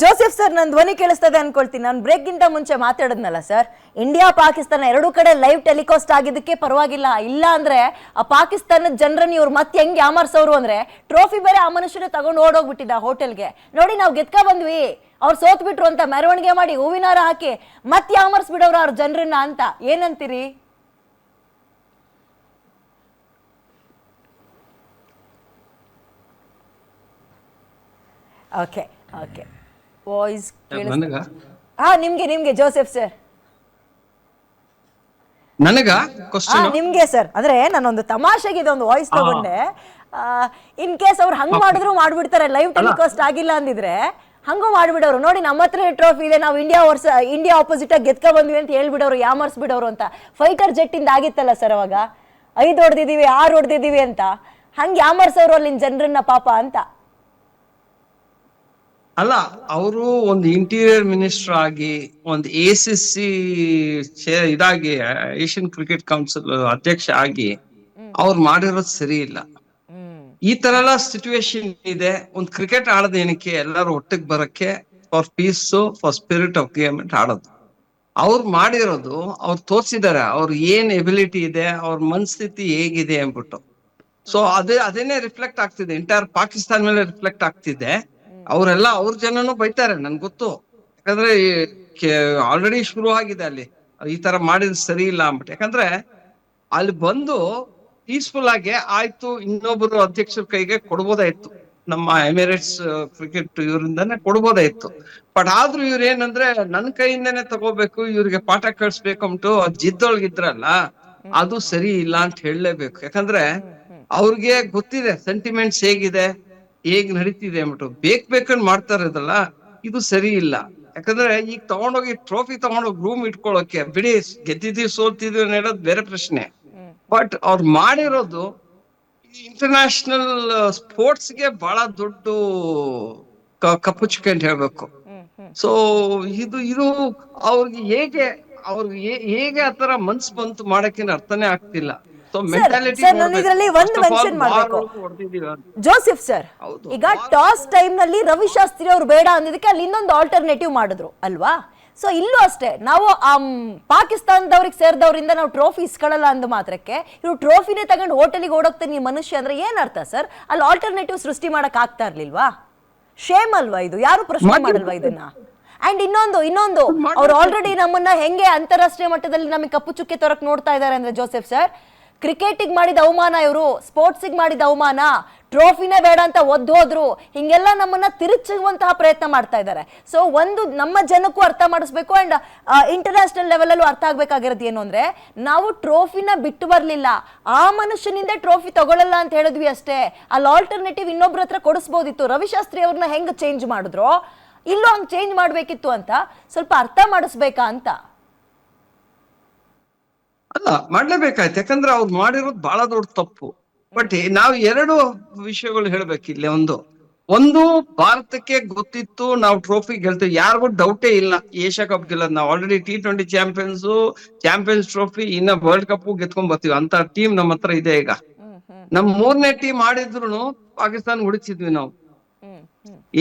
Joseph sir ನನ್ನ ಧ್ವನಿ ಕೇಳಿಸ್ತದೆ ಅನ್ಕೊಳ್ತೀನಿ. ನಾನು ಬ್ರೇಕ್ಗಿಂತ ಮುಂಚೆ ಮಾತಾಡದ್ನಲ್ಲ ಸರ್, ಇಂಡಿಯಾ ಪಾಕಿಸ್ತಾನ ಎರಡೂ ಕಡೆ ಲೈವ್ ಟೆಲಿಕಾಸ್ಟ್ ಆಗಿದ್ದಕ್ಕೆ ಪರವಾಗಿಲ್ಲ. ಇಲ್ಲ ಅಂದ್ರೆ ಆ ಪಾಕಿಸ್ತಾನದ ಜನರನ್ನ ಇವ್ರು ಮತ್ತೆ ಹೆಂಗ್ ಯಾಮರ್ಸೋರು ಅಂದ್ರೆ ಟ್ರೋಫಿ ಬೇರೆ ಆ ಮನುಷ್ಯನ ತಗೊಂಡು ಓಡೋಗ್ಬಿಟ್ಟಿದ್ದ ಹೋಟೆಲ್ಗೆ. ನೋಡಿ ನಾವು ಗೆದ್ಕ ಬಂದ್ವಿ. ಅವ್ರು ಸೋತ್ ಬಿಟ್ರು ಅಂತ ಮೆರವಣಿಗೆ ಮಾಡಿ ಹೂವಿನಾರ ಹಾಕಿ ಮತ್ತೆ ಯಾಮರ್ಸ್ಬಿಡವ್ರು ಅವ್ರ ಜನರನ್ನ ಅಂತ. ಏನಂತೀರಿ? ಓಕೆ ಓಕೆ ವಾಯ್ಸ್ ನನಗ? ಹಾ ನಿಮ್ಗೆ ನಿಮ್ಗೆ ಜೋಸೆಫ್ ಸರ್ ನನಗ? ನಿಮ್ಗೆ ಸರ್ ಅಂದ್ರೆ ನಾನೊಂದು ತಮಾಷೆಗೆ ಇದೊಂದು ವಾಯ್ಸ್ ತಗೊಂಡೆ. ಇನ್ ಕೇಸ್ ಅವ್ರು ಹಂಗ್ ಮಾಡಿದ್ರು ಮಾಡ್ಬಿಡ್ತಾರೆ. ಲೈವ್ ಟೆಲಿಕಾಸ್ಟ್ ಆಗಿಲ್ಲ ಅಂದಿದ್ರೆ ಹಂಗೂ ಮಾಡ್ಬಿಡೋರು. ನೋಡಿ ನಮ್ಮ ಹತ್ರ ಟ್ರೋಫಿ ಇದೆ. ನಾವು ಇಂಡಿಯಾ ವರ್ಸ್ ಇಂಡಿಯಾ ಆಪೋಸಿಟ್ ಆಗಿ ಗೆದ್ಕ ಬಂದ್ವಿ ಅಂತ ಹೇಳ್ಬಿಡೋರು ಯಾಮರ್ಸ್ ಬಿಡೋರು ಅಂತ. ಫೈಟರ್ ಜೆಟ್ ಇಂದ ಆಗಿತ್ತಲ್ಲ ಸರ್ ಅವಾಗ? ಐದು ಹೊಡೆದಿದೀವಿ ಆರು ಹೊಡೆದಿದೀವಿ ಅಂತ. ಹಂಗ್ ಅವರು ಅಲ್ಲಿನ ಜನರನ್ನ ಪಾಪ ಅಂತ. ಅಲ್ಲ ಅವರು ಒಂದು ಇಂಟೀರಿಯರ್ ಮಿನಿಸ್ಟರ್ ಆಗಿ ಒಂದು ಎ ಸಿ ಸಿ ಇದಾಗಿ ಏಷ್ಯನ್ ಕ್ರಿಕೆಟ್ ಕೌನ್ಸಿಲ್ ಅಧ್ಯಕ್ಷ ಆಗಿ ಅವ್ರು ಮಾಡಿರೋದು ಸರಿ ಇಲ್ಲ. ಈ ತರ ಎಲ್ಲ ಸಿಚುವೇಶನ್ ಇದೆ. ಒಂದ್ ಕ್ರಿಕೆಟ್ ಆಡೋದು ಏನಕ್ಕೆ? ಎಲ್ಲರೂ ಒಟ್ಟಿಗೆ ಬರಕ್ಕೆ for peace for spirit of game ಆಡೋದು. ಅವ್ರು ಮಾಡಿರೋದು ಅವ್ರು ತೋರ್ಸಿದಾರೆ ಅವ್ರ ಏನ್ ಎಬಿಲಿಟಿ ಇದೆ ಅವ್ರ ಮನಸ್ಥಿತಿ ಹೇಗಿದೆ ಅಂದ್ಬಿಟ್ಟು. ಸೊ ಅದೇ ಅದೇನೆ ರಿಫ್ಲೆಕ್ಟ್ ಆಗ್ತಿದೆ. ಎಂಟೈರ್ ಪಾಕಿಸ್ತಾನ ಮೇಲೆ ರಿಫ್ಲೆಕ್ಟ್ ಆಗ್ತಿದೆ. ಅವರೆಲ್ಲ ಅವ್ರ ಜನನು ಬೈತಾರೆ ನನ್ ಗೊತ್ತು. ಯಾಕಂದ್ರೆ ಆಲ್ರೆಡಿ ಶುರು ಆಗಿದೆ ಅಲ್ಲಿ. ಈ ತರ ಮಾಡಿದ್ ಸರಿ ಇಲ್ಲ ಅಂದ್ಬಿಟ್ಟು. ಯಾಕಂದ್ರೆ ಅಲ್ಲಿ ಬಂದು ಪೀಸ್ಫುಲ್ ಆಗಿ ಆಯ್ತು ಇನ್ನೊಬ್ರು ಅಧ್ಯಕ್ಷರ ಕೈಗೆ ಕೊಡ್ಬೋದಾಯ್ತು ನಮ್ಮ ಎಮಿರೇಟ್ಸ್ ಕ್ರಿಕೆಟ್ ಇವರಿಂದಾನೆ ಕೊಡ್ಬೋದಾಯ್ತು ಬಟ್ ಆದ್ರೂ ಇವ್ರ ಏನಂದ್ರೆ ನನ್ ಕೈಯಿಂದಾನೆ ತಗೋಬೇಕು ಇವ್ರಿಗೆ ಪಾಠ ಕಳ್ಸ್ಬೇಕು ಅಂದ್ಬಿಟ್ಟು ಜಿದ್ದೊಳಗಿದ್ರಲ್ಲ ಅದು ಸರಿ ಇಲ್ಲ ಅಂತ ಹೇಳಲೇಬೇಕು. ಯಾಕಂದ್ರೆ ಅವ್ರಿಗೆ ಗೊತ್ತಿದೆ ಸೆಂಟಿಮೆಂಟ್ಸ್ ಹೇಗಿದೆ ಹೇಗ್ ನಡೀತಿದೆ ಅಂದ್ಬಿಟ್ಟು ಬೇಕ್ ಬೇಕಂಡ್ ಮಾಡ್ತಾ ಇರೋದಲ್ಲ ಇದು ಸರಿ ಇಲ್ಲ. ಯಾಕಂದ್ರೆ ಈಗ ತಗೊಂಡೋಗಿ ಟ್ರೋಫಿ ತಗೊಂಡೋಗಿ ರೂಮ್ ಇಟ್ಕೊಳ್ಳೋಕೆ ಬಿಡಿ, ಗೆದ್ದಿದ್ದೀವಿ ಸೋಲ್ತಿದ್ವಿ ಅನ್ನೋದು ಬೇರೆ ಪ್ರಶ್ನೆ. ಬಟ್ ಅವ್ರು ಮಾಡಿರೋದು ಇಂಟರ್ನ್ಯಾಷನಲ್ ಸ್ಪೋರ್ಟ್ಸ್ಗೆ ಬಹಳ ದೊಡ್ಡ ಕಪ್ಪು ಚುಕ್ಕೆ ಅಂತ ಹೇಳ್ಬೇಕು. ಸೊ ಇದು ಇದು ಅವ್ರಿಗೆ ಹೇಗೆ ಅವ್ರಿಗೆ ಹೇಗೆ ಆತರ ಮನ್ಸ್ ಬಂತು ಮಾಡಕ್ಕೆ ಅರ್ಥನೇ ಆಗ್ತಿಲ್ಲ. ಸೊ ಮೆಂಟಾಲಿಟಿ sir, ನಾನು ಇದ್ರಲ್ಲಿ ಒಂದ್ ಮೆನ್ಷನ್ ಮಾಡ್ಬೇಕು. Joseph sir. ಈಗ ಟಾಸ್ ಟೈಮ್ನಲ್ಲಿ ರವಿಶಾಸ್ತ್ರಿ ಅವರು ಬೇಡ ಅಂದಿದ್ದಕ್ಕೆ ಅಲ್ಲಿ ಇನ್ನೊಂದು ಆಲ್ಟರ್ನೇಟಿವ್ ಮಾಡಿದ್ರು ಅಲ್ವಾ? ಸೊ ಇಲ್ಲೂ ಅಷ್ಟೇ ನಾವು ಪಾಕಿಸ್ತಾನದವ್ರಿಗೆ ಸೇರಿದವರಿಂದ ನಾವು ಟ್ರೋಫಿ ಇಸ್ಕೊಳ್ಳಲ್ಲ ಅಂದ ಮಾತ್ರಕ್ಕೆ ಇವ್ರು ಟ್ರೋಫಿನೇ ತಗೊಂಡು ಹೋಟೆಲಿಗೆ ಓಡೋಗ್ತಾನೆ ಈ ಮನುಷ್ಯ ಅಂದ್ರೆ ಏನ್ ಅರ್ಥ ಸರ್? ಅಲ್ಲಿ ಆಲ್ಟರ್ನೇಟಿವ್ ಸೃಷ್ಟಿ ಮಾಡಕ್ ಆಗ್ತಾ ಇರ್ಲಿಲ್ವಾ? ಶೇಮ್ ಅಲ್ವಾ ಇದು? ಯಾರು ಪ್ರಶ್ನೆ ಮಾಡಲ್ವಾ ಇದನ್ನ? ಅಂಡ್ ಇನ್ನೊಂದು ಇನ್ನೊಂದು ಅವ್ರು ಆಲ್ರೆಡಿ ನಮ್ಮನ್ನ ಹೆಂಗೆ ಅಂತಾರಾಷ್ಟ್ರೀಯ ಮಟ್ಟದಲ್ಲಿ ನಮಗೆ ಕಪ್ಪು ಚುಕ್ಕೆ ತೊರಕ್ ನೋಡ್ತಾ ಇದ್ದಾರೆ ಅಂದ್ರೆ ಜೋಸೆಫ್ ಸರ್ ಕ್ರಿಕೆಟಿಗೆ ಮಾಡಿದ ಅವಮಾನ ಇವರು, ಸ್ಪೋರ್ಟ್ಸಿಗೆ ಮಾಡಿದ ಅವಮಾನ, ಟ್ರೋಫಿನೇ ಬೇಡ ಅಂತ ಒದ್ದೋದ್ರು ಹಿಂಗೆಲ್ಲ ನಮ್ಮನ್ನ ತಿರುಚುವಂತಹ ಪ್ರಯತ್ನ ಮಾಡ್ತಾ ಇದ್ದಾರೆ. ಸೊ ಒಂದು ನಮ್ಮ ಜನಕ್ಕೂ ಅರ್ಥ ಮಾಡಿಸ್ಬೇಕು ಅಂಡ್ ಇಂಟರ್ನ್ಯಾಷನಲ್ ಲೆವೆಲಲ್ಲೂ ಅರ್ಥ ಆಗ್ಬೇಕಾಗಿರೋದು ಏನು ಅಂದ್ರೆ, ನಾವು ಟ್ರೋಫಿನ ಬಿಟ್ಟು ಬರಲಿಲ್ಲ. ಆ ಮನುಷ್ಯನಿಂದ ಟ್ರೋಫಿ ತಗೊಳ್ಳಲ್ಲ ಅಂತ ಹೇಳಿದ್ವಿ ಅಷ್ಟೇ. ಅಲ್ಲಿ ಆಲ್ಟರ್ನೇಟಿವ್ ಇನ್ನೊಬ್ರ ಹತ್ರ ಕೊಡಿಸ್ಬೋದಿತ್ತು. ರವಿಶಾಸ್ತ್ರಿ ಅವ್ರನ್ನ ಹೆಂಗ್ ಚೇಂಜ್ ಮಾಡಿದ್ರು, ಇಲ್ಲೂ ಹಂಗೆ ಚೇಂಜ್ ಮಾಡಬೇಕಿತ್ತು ಅಂತ ಸ್ವಲ್ಪ ಅರ್ಥ ಮಾಡಿಸ್ಬೇಕಾ ಅಂತ. ಅಲ್ಲ ಮಾಡ್ಲೇಬೇಕಾಯ್ತು. ಯಾಕಂದ್ರೆ ಅವ್ರು ಮಾಡಿರೋದು ಬಹಳ ದೊಡ್ಡ ತಪ್ಪು. ಬಟ್ ನಾವು ಎರಡು ವಿಷಯಗಳು ಹೇಳ್ಬೇಕು ಇಲ್ಲಿ ಒಂದು. ಒಂದು ಭಾರತಕ್ಕೆ ಗೊತ್ತಿತ್ತು ನಾವು ಟ್ರೋಫಿ ಗೆಲ್ತೀವಿ. ಯಾರಿಗೂ ಡೌಟೇ ಇಲ್ಲ. ಏಷ್ಯಾ ಕಪ್ ಗೆಲ್ಲೋದು ನಾವು. Already T twenty champions champions trophy ಇನ್ನ ವರ್ಲ್ಡ್ ಕಪ್ ಗೆದ್ಕೊಂಡ್ ಬರ್ತೀವಿ. ಅಂತ ಟೀಮ್ ನಮ್ಮ ಹತ್ರ ಇದೆ ಈಗ. ನಮ್ ಮೂರನೇ ಟೀಮ್ ಆಡಿದ್ರು ಪಾಕಿಸ್ತಾನ ಹೊಡಿತಿದ್ವಿ ನಾವು.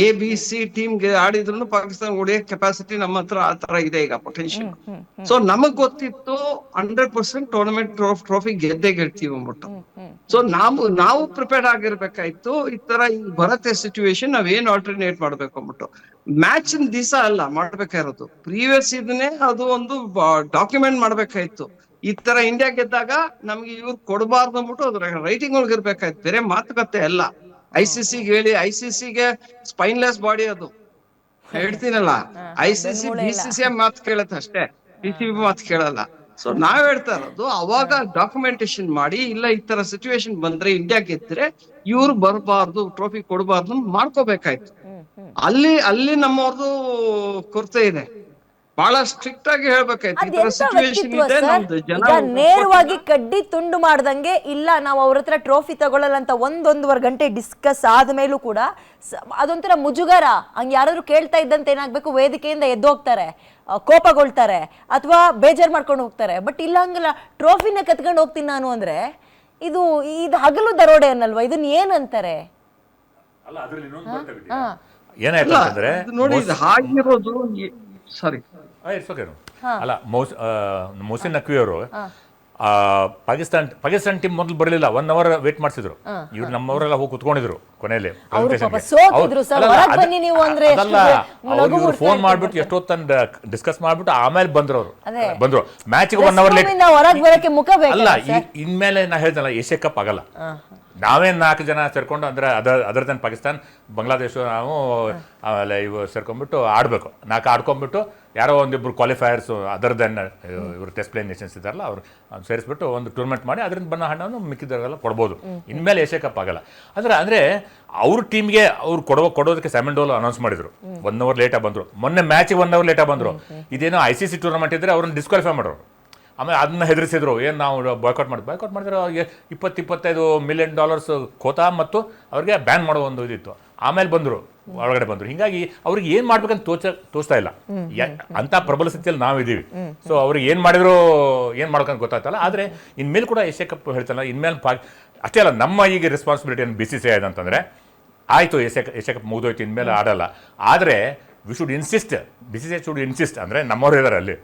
ಎ ಬಿ ಸಿ ಟೀಮ್ಗೆ ಆಡಿದ್ರು ಪಾಕಿಸ್ತಾನ ಹೊಡಿಯೋ ಕೆಪಾಸಿಟಿ ನಮ್ಮ ಹತ್ರ ಆ ತರ ಇದೆ ಈಗ ಪೊಟೆನ್ಶಿಯಲ್ ಸೊ ನಮಗ್ ಗೊತ್ತಿತ್ತು ಹಂಡ್ರೆಡ್ ಪರ್ಸೆಂಟ್ ಟೂರ್ನಮೆಂಟ್ ಟ್ರೋಫಿ ಗೆದ್ದೇ ಗೆಲ್ತೀವಿ ಅಂದ್ಬಿಟ್ಟು. ಸೊ ನಾವು ನಾವು ಪ್ರಿಪೇರ್ ಆಗಿರ್ಬೇಕಾಯ್ತು. ಈ ತರ ಈ ಬರತ್ತೆ ಸಿಚುವೇಶನ್ ನಾವ್ ಏನ್ ಆಲ್ಟರ್ನೇಟ್ ಮಾಡ್ಬೇಕು ಅಂದ್ಬಿಟ್ಟು. ಮ್ಯಾಚ್ ದಿವಸ ಅಲ್ಲ ಮಾಡ್ಬೇಕಾಗಿರೋದು ಪ್ರೀವಿಯಸ್ ಇದನ್ನೇ ಅದು ಒಂದು ಡಾಕ್ಯುಮೆಂಟ್ ಮಾಡ್ಬೇಕಾಯ್ತು. ಈ ತರ ಇಂಡಿಯಾ ಗೆದ್ದಾಗ ನಮ್ಗೆ ಇವ್ರು ಕೊಡಬಾರ್ದು ಅಂದ್ಬಿಟ್ಟು ಅದ್ರ ರೈಟಿಂಗ್ ಒಳಗಿರ್ಬೇಕಾಯ್ತು ಬೇರೆ ಮಾತುಕತೆ ಅಲ್ಲ. ಐ ಸಿ ಸಿ ಹೇಳಿ ಐ ಸಿ ಸಿಗೆ ಸ್ಪೈನ್ಲೆಸ್ ಬಾಡಿ ಅದು. ಹೇಳ್ತೀನಲ್ಲ I C C B C C ಮಾತು ಕೇಳತ್ತೆ ಅಷ್ಟೇ. ಬಿ ಸಿ ಬಿ ಮಾತು ಕೇಳಲ್ಲ. ಸೊ ನಾವ್ ಹೇಳ್ತಾ ಇರೋದು ಅವಾಗ ಡಾಕ್ಯುಮೆಂಟೇಶನ್ ಮಾಡಿ ಇಲ್ಲ ಈ ತರ ಸಿಚುವೇಶನ್ ಬಂದ್ರೆ ಇಂಡಿಯಾ ಗೆದ್ರೆ ಇವ್ರು ಬರಬಾರ್ದು ಟ್ರೋಫಿ ಕೊಡಬಾರ್ದು ಮಾಡ್ಕೋಬೇಕಾಯ್ತು. ಅಲ್ಲಿ ಅಲ್ಲಿ ನಮ್ಮವ್ರದ್ದು ಕೊರತೆ ಇದೆ. ಬಹಳ ಸ್ಟ್ರಿಕ್ಟ್ ಆಗಿ ಹೇಳ್ಬೇಕಾಯ್ತು. ನೇರವಾಗಿ ಕಡ್ಡಿ ತುಂಡು ಮಾಡ್ದಂಗೆ ಇಲ್ಲ ನಾವು ಅವ್ರ ಹತ್ರ ಟ್ರೋಫಿ ತಗೊಳ್ಳಲ್ಲ ಅಂತ ಒಂದೊಂದುವರೆ ಗಂಟೆ ಡಿಸ್ಕಸ್ ಆದ್ಮೇಲೂ ಕೂಡ ಅದೊಂಥರ ಮುಜುಗರ. ಹಂಗೆ ಯಾರಾದ್ರೂ ಕೇಳ್ತಾ ಇದ್ದಂತ ಏನಾಗ್ಬೇಕು? ವೇದಿಕೆಯಿಂದ ಎದ್ದು ಹೋಗ್ತಾರೆ ಕೋಪಗೊಳ್ತಾರೆ ಅಥವಾ ಬೇಜಾರ್ ಮಾಡ್ಕೊಂಡು ಹೋಗ್ತಾರೆ. ಬಟ್ ಇಲ್ಲ ಹಂಗಲ್ಲ ಟ್ರೋಫಿನ ಕತ್ಕೊಂಡು ಹೋಗ್ತೀನಿ ನಾನು ಅಂದ್ರೆ ಇದು ಇದು ಹಗಲು ದರೋಡೆ ಅನ್ನಲ್ವಾ? ಇದನ್ನ ಏನಂತಾರೆ? ಅಲ್ಲ ಅದ್ರಲ್ಲಿ ಇನ್ನೊಂದು ಬರ್ತದೆ ಹಾ. ಏನಾಯ್ತು ಅಂತಂದ್ರೆ ನೋಡಿ ಇದು ಹಾಗಿರೋದು ಸಾರಿ ಇಟ್ಸ್ ಓಕೆ ಅಲ್ಲ ಮೌಸ್ ಮೊಹಸಿನ್ ನಕ್ವಿ ಅವರು ಪಾಕಿಸ್ತಾನ್ ಪಾಕಿಸ್ತಾನ್ ಟೀಮ್ ಮೊದಲು ಬರಲಿಲ್ಲ. ಒನ್ ಅವರ್ ವೇಟ್ ಮಾಡಿಸಿದ್ರು. ಇವ್ರು ನಮ್ಮವರೆಲ್ಲ ಹೋಗಿ ಕುತ್ಕೊಂಡಿದ್ರು ಕೊನೆಯಲ್ಲಿ ಇವ್ರು ಫೋನ್ ಮಾಡ್ಬಿಟ್ಟು ಎಷ್ಟೊತ್ತಂದ ಡಿಸ್ಕಸ್ ಮಾಡ್ಬಿಟ್ಟು ಆಮೇಲೆ ಬಂದ್ರು ಅವರು. ಬಂದ್ರು. ಮ್ಯಾಚ್ ಒನ್ ಅವರ್ ಲೇಟ್ ಅಲ್ಲ ಇನ್ಮೇಲೆ ನಾ ಹೇಳ್ತಲ್ಲ ಏಷ್ಯಾ ಕಪ್ ಆಗಲ್ಲ. ನಾವೇ ನಾಲ್ಕು ಜನ ಸೇರ್ಕೊಂಡು ಅಂದರೆ other other than Pakistan Bangladesh ನಾವು ಆಮೇಲೆ ಇವು ಸೇರ್ಕೊಂಡ್ಬಿಟ್ಟು ಆಡಬೇಕು. ನಾಲ್ಕು ಆಡ್ಕೊಂಡ್ಬಿಟ್ಟು ಯಾರೋ ಒಂದಿಬ್ಬರು ಕ್ವಾಲಿಫೈಯರ್ಸ್ ಅದರ್ ದೆನ್ ಇವರು ಟೆಸ್ಟ್ ಪ್ಲೇ ನೇಷನ್ಸ್ ಇದ್ದಾರಲ್ಲ ಅವ್ರು ಸೇರಿಸ್ಬಿಟ್ಟು ಒಂದು ಟೂರ್ನಮೆಂಟ್ ಮಾಡಿ ಅದರಿಂದ ಬಣ್ಣ ಹಣವನ್ನು ಮಿಕ್ಕಿದವರೆಲ್ಲ ಕೊಡ್ಬೋದು. ಇನ್ಮೇಲೆ ಏಷ್ಯಾ ಕಪ್ ಆಗಲ್ಲ. ಆದರೆ ಅಂದರೆ ಅವ್ರ ಟೀಮ್ಗೆ ಅವ್ರು ಕೊಡೋ ಕೊಡೋದಕ್ಕೆ ಸೆಮೆಂಡೋಲ್ ಅನೌನ್ಸ್ ಮಾಡಿದ್ರು. ಒನ್ ಅವರ್ ಲೇಟಾಗಿ ಬಂದರು. ಮೊನ್ನೆ ಮ್ಯಾಚಿಗೆ ಒನ್ ಅವರ್ ಲೇಟಾಗಿ ಬಂದರು. ಇದೇನೋ ಐ ಸಿ ಸಿ ಟೂರ್ನಮೆಂಟ್ ಇದ್ದರೆ ಅವ್ರನ್ನ ಡಿಸ್ಕ್ವಾಲಿಫೈ ಮಾಡೋರು. ಆಮೇಲೆ ಅದನ್ನ ಹೆದರಿಸಿದ್ರು. ಏನು ನಾವು ಬಾಯ್ಕೌಟ್ ಮಾಡಿ ಬಾಯ್ಕೌಟ್ ಮಾಡಿದ್ರೆ ಅವ್ರಿಗೆ ಇಪ್ಪತ್ತು ಇಪ್ಪತ್ತೈದು ಮಿಲಿಯನ್ ಡಾಲರ್ಸ್ ಕೋತ ಮತ್ತು ಅವ್ರಿಗೆ ಬ್ಯಾನ್ ಮಾಡೋ ಒಂದು ಇದಿತ್ತು. ಆಮೇಲೆ ಬಂದರು, ಒಳಗಡೆ ಬಂದರು. ಹಿಂಗಾಗಿ ಅವ್ರಿಗೆ ಏನು ಮಾಡ್ಬೇಕಂತ ತೋಚ, ತೋಚ್ತಾ ಇಲ್ಲ. ಅಂತ ಪ್ರಬಲ ಸ್ಥಿತಿಯಲ್ಲಿ ನಾವಿದ್ದೀವಿ ಸೊ ಅವ್ರಿಗೆ ಏನು ಮಾಡಿದ್ರು, ಏನು ಮಾಡ್ಬೇಕಂತ ಗೊತ್ತಾಗ್ತಲ್ಲ ಆದರೆ ಇನ್ಮೇಲೆ ಕೂಡ ಏಷ್ಯಾ ಕಪ್ ಹೇಳ್ತಲ್ಲ, ಇನ್ಮೇಲೆ ಪಾ ಅಷ್ಟೇ ಅಲ್ಲ, ನಮ್ಮ ಈಗ ರೆಸ್ಪಾನ್ಸಿಬಿಲಿಟಿ ಏನು ಬಿ ಸಿ ಸಿ ಐ ಅಂತಂದರೆ, ಆಯಿತು ಏಷ್ಯಾ ಏಷ್ಯಾ ಕಪ್ ಮುಗಿದೋಯ್ತು, ಇನ್ಮೇಲೆ ಆಡಲ್ಲ. ಆದರೆ we should insist B C C should insist ಅಂದರೆ ನಮ್ಮವ್ರು ಇದ್ದಾರೆ ಅಲ್ಲಿ.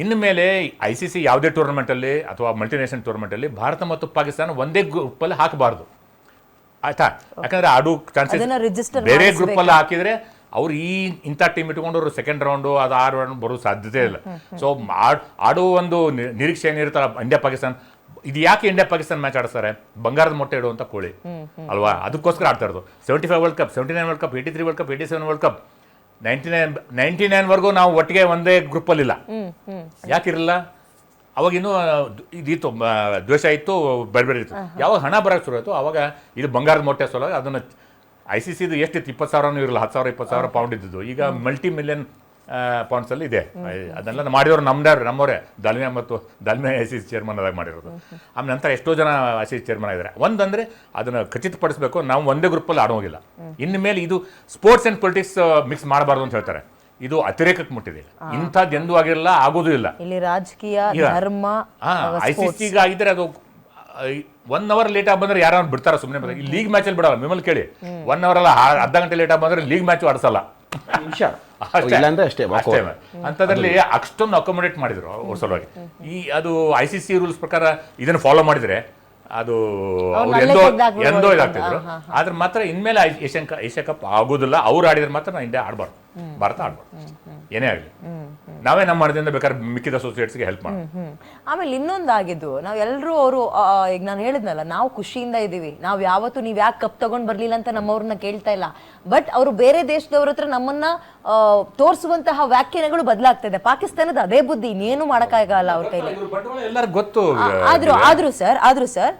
ಇನ್ನು ಮೇಲೆ ಐ ಸಿ ಸಿ ಯಾವುದೇ ಟೂರ್ನಮೆಂಟಲ್ಲಿ ಅಥವಾ ಮಲ್ಟಿನೇಷನಲ್ ಟೂರ್ನಮೆಂಟಲ್ಲಿ ಭಾರತ ಮತ್ತು ಪಾಕಿಸ್ತಾನ ಒಂದೇ ಗ್ರೂಪಲ್ಲಿ ಹಾಕಬಾರ್ದು. ಆಯ್ತಾ? ಯಾಕಂದ್ರೆ ಆಡು ಚಾನ್ಸಸ್ ಬೇರೆ. ಗ್ರೂಪಲ್ಲಿ ಹಾಕಿದ್ರೆ ಅವ್ರು ಈ ಇಂಥ ಟೀಮ್ ಇಟ್ಕೊಂಡು ಅವರು ಸೆಕೆಂಡ್ ರೌಂಡು ಅದು ಆರು ರೌಂಡ್ ಬರೋ ಸಾಧ್ಯತೆ ಇಲ್ಲ. ಸೊ ಆಡು ಒಂದು ನಿರೀಕ್ಷೆ ಏನಿರುತ್ತಲ್ಲ ಇಂಡಿಯಾ ಪಾಕಿಸ್ತಾನ ಇದು ಯಾಕೆ ಇಂಡಿಯಾ ಪಾಕಿಸ್ತಾನ ಮ್ಯಾಚ್ ಆಡಿಸ್ತಾರೆ? ಬಂಗಾರದ ಮೊಟ್ಟೆ ಇಡುವಂಥ ಕೋಳಿ. ಅಲ್ವಾ? ಅದಕ್ಕೋಸ್ಕರ ಆಡ್ತಾ ಇರೋದು. Seventy five world cup seventy nine world cup eighty three world cup eighty seven world cup ninety nine ninety ನೈನ್ವರೆಗೂ ನಾವು ಒಟ್ಟಿಗೆ ಒಂದೇ ಗ್ರೂಪಲ್ಲಿಲ್ಲ. ಯಾಕಿರಲಿಲ್ಲ? ಅವಾಗಿನ್ನೂ ಇದಿತ್ತು ದ್ವೇಷ ಇತ್ತು ಬೇರೆ ಇತ್ತು ಯಾವಾಗ ಹಣ ಬರೋಕ್ಕೆ ಶುರು ಆಯಿತು ಅವಾಗ ಇದು ಬಂಗಾರದ ಮೊಟ್ಟೆ ಸೋಲಾಗ ಅದನ್ನು ಐ ಸಿ ಸಿದು ಎಷ್ಟಿತ್ತು? ಇಪ್ಪತ್ತು ಸಾವಿರನೂ ಇರಲ್ಲ ಹತ್ತು ಸಾವಿರ ಇಪ್ಪತ್ತು ಸಾವಿರ ಪೌಂಡ್ ಇದ್ದಿದ್ದು. ಈಗ ಮಲ್ಟಿ ಮಿಲಿಯನ್ ಪೌಂಡ್ಸಲ್ಲಿ ಇದೆ. ಅದನ್ನೆಲ್ಲ ಮಾಡಿದವರು ನಮ್ದಾರು ನಮ್ಮವರೇ. ದಲ್ಮೆ ಮತ್ತು Dalmiya I C C chairman ಅದಾಗ ಮಾಡಿರೋದು. ಆಮೇಲೆ ನಂತರ ಎಷ್ಟೋ ಜನ ಐ ಸಿ ಸಿ ಚೇರ್ಮನ್ ಆಗಿದ್ದಾರೆ. ಒಂದಂದ್ರೆ ಅದನ್ನು ಖಚಿತಪಡಿಸಬೇಕು. ನಾವು ಒಂದೇ ಗ್ರೂಪಲ್ಲಿ ಆಡೋಗಿಲ್ಲ. ಇನ್ನು ಮೇಲೆ ಇದು ಸ್ಪೋರ್ಟ್ಸ್ ಆ್ಯಂಡ್ ಪೊಲಿಟಿಕ್ಸ್ ಮಿಕ್ಸ್ ಮಾಡಬಾರ್ದು ಅಂತ ಹೇಳ್ತಾರೆ. ಇದು ಅತಿರೇಕಕ್ಕೆ ಮುಟ್ಟಿದೆ ಇಂಥದ್ದು ಎಂದೂ ಆಗಿರಲ್ಲ ಆಗೋದೂ ಇಲ್ಲ. ಇಲ್ಲಿ ರಾಜಕೀಯ ಧರ್ಮ ಐ ಸಿ ಸಿ ಆಗಿದ್ರೆ ಅದು ಒನ್ ಅವರ್ ಲೇಟ್ ಆಗಿ ಬಂದ್ರೆ ಯಾರು ಬಿಡ್ತಾರ ಸುಮ್ಮನೆ ಲೀಗ್ ಮ್ಯಾಚ್ ಅಲ್ಲಿ ಬಿಡಲ್ಲ ಮಿಮ್ಮಲ್ಲಿ ಕೇಳಿ. ಒನ್ ಅವರ್ ಅಲ್ಲ ಅರ್ಧ ಗಂಟೆ ಲೇಟ್ ಆಗಿ ಬಂದ್ರೆ ಲೀಗ್ ಮ್ಯಾಚ್ ಆಡಿಸಲ್ಲ. ನಿಮಿಷ. ಅಷ್ಟೇ. ಇಲ್ಲಾಂದ್ರೆ ಅಷ್ಟೇ. ಅಂಥದ್ರಲ್ಲಿ ಅಷ್ಟೊಂದು ಅಕೊಮೊಡೇಟ್ ಮಾಡಿದ್ರು ಅವ್ರ ಸಲುವಾಗಿ. ಈ ಅದು ಐ ಸಿ ಸಿ ರೂಲ್ಸ್ ಪ್ರಕಾರ ಇದನ್ನು ಫಾಲೋ ಮಾಡಿದ್ರೆ ಅದು ಎಂದೋ ಎಂದೋ ಇದಾಗ್ತಿದ್ರು. ಆದ್ರೆ ಮಾತ್ರ ಇನ್ಮೇಲೆ ಏಷ್ಯಾ ಏಷ್ಯನ್ ಏಷ್ಯಾ ಕಪ್ ಆಗೋದಿಲ್ಲ. ಅವ್ರು ಆಡಿದ್ರೆ ಮಾತ್ರ ನಾ ಇಂಡಿಯಾ ಆಡ್ಬಾರ್ದು. ಭಾರತ ಆಡ್ಬಾರ್ದು. ಏನೇ ಆಗಲಿ. ನಾವೇ ನಮ್ಮ ಮನದಿಂದ ಬೇಕಾದ್ರೆ ಮಿಕ್ಕಿದ ಅಸೋಸಿಯೇಟ್ಸ್ಗೆ ಹೆಲ್ಪ್ ಮಾಡಿ ಹ್ಮ್ ಆಮೇಲೆ ಇನ್ನೊಂದಾಗಿದ್ದು ನಾವು ಎಲ್ಲರೂ ಅವರು ಈಗ ನಾನು ಹೇಳಿದ್ನಲ್ಲ ನಾವು ಖುಷಿಯಿಂದ ಇದ್ದೀವಿ ನಾವು ಯಾವತ್ತು ನೀವು ಯಾಕೆ ಕಪ್ ತಗೊಂಡ್ ಬರಲಿಲ್ಲ ಅಂತ ನಮ್ಮವ್ರನ್ನ ಕೇಳ್ತಾ ಇಲ್ಲ. ಬಟ್ ಅವರು ಬೇರೆ ದೇಶದವ್ರ ಹತ್ರ ನಮ್ಮನ್ನ ಆ, ತೋರಿಸುವಂತಹ ವ್ಯಾಖ್ಯಾನಗಳು ಬದಲಾಗ್ತಾ ಇದೆ ಪಾಕಿಸ್ತಾನದ ಅದೇ ಬುದ್ಧಿ ಇನ್ನೇನು ಮಾಡೋಕ್ಕಾಗಲ್ಲ ಅವ್ರ ಕೈಲಿ. ಎಲ್ಲರಿಗೂ ಗೊತ್ತು. ಆದ್ರೂ ಆದ್ರೂ ಸರ್ ಆದ್ರೂ ಸರ್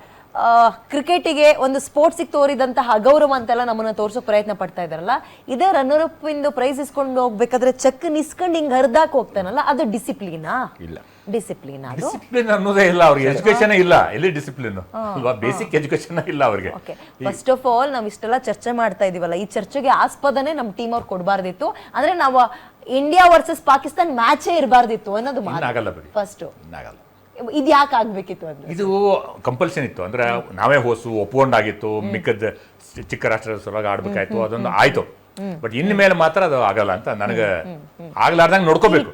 ಕ್ರಿಕೆಟಿಗೆ ಒಂದು ಸ್ಪೋರ್ಟ್ಸಿಗೆ ತೋರಿದಂತಹ ಅಗೌರವ ಅಂತೆಲ್ಲ ನಮ್ಮನ್ನ ತೋರಿಸೋ ಪ್ರಯತ್ನ ಪಡ್ತಾ ಇದಾರಲ್ಲ ಇದೇ ರನ್ನರ್ ಅಪ್ ಇಂದು ಪ್ರೈಸ್ ಇಸ್ಕೊಂಡು ಹೋಗ್ಬೇಕಾದ್ರೆ ಚೆಕ್ ನಿಸ್ಕೊಂಡು ಹಿಂಗೆ ಹರಿದಾಕ್ ಹೋಗ್ತಾನಲ್ಲ ಅದು ಡಿಸಿಪ್ಲಿನಾ ಇಲ್ಲ. ಡಿಸಿಪ್ಲಿನ್ ಅದು? ಡಿಸಿಪ್ಲಿನ್ ಅನ್ನೋದೇ ಇಲ್ಲ ಅವ್ರಿಗೆ ಎಜುಕೇಶನ್ ಇಲ್ಲ ಎಲ್ಲಿ ಡಿಸಿಪ್ಲಿನ್ ಅಲ್ವಾ? ಬೇಸಿಕ್ ಎಜುಕೇಶನ್ ಇಲ್ಲ ಅವ್ರಿಗೆ. ಓಕೆ ಫಸ್ಟ್ ಆಫ್ ಆಲ್ ನಾವು ಇಷ್ಟೆಲ್ಲ ಚರ್ಚೆ ಮಾಡ್ತಾ ಇದೀವಲ್ಲ ಈ ಚರ್ಚೆಗೆ ಆಸ್ಪದನೆ ನಮ್ ಟೀಮ್ ಅವ್ರು ಕೊಡಬಾರ್ದಿತ್ತು. ಅಂದ್ರೆ ನಾವು ಇಂಡಿಯಾ ವರ್ಸಸ್ ಪಾಕಿಸ್ತಾನ್ ಮ್ಯಾಚೇ ಇರಬಾರ್ದಿತ್ತು ಅನ್ನೋದು ಆಗಲ್ಲ ಫಸ್ಟ್ ಇನ್ನಾಗಲ್ಲ. ಇದ್ ಯಾಕೆ ಆಗಬೇಕಿತ್ತು ಅಂದ್ರೆ? ಇದು ಕಂಪಲ್ಷನ್ ಇತ್ತು. ಅಂದ್ರೆ ನಾವೇ ಹೋಸು ಒಪ್ಕೊಂಡಾಗಿತ್ತು ಮಿಕ್ಕದ ಚಿಕ್ಕ ರಾಷ್ಟ್ರದ ಸಲುವಾಗಿ ಆಡ್ಬೇಕಾಯ್ತು ಅದೊಂದು ಆಯ್ತು. ಬಟ್ ಇನ್ನು ಮೇಲೆ ಮಾತ್ರ ಅದು ಆಗಲ್ಲ ಅಂತ ನನಗೆ ಆಗ್ಲಾರ್ದಂಗೆ ನೋಡ್ಕೋಬೇಕು.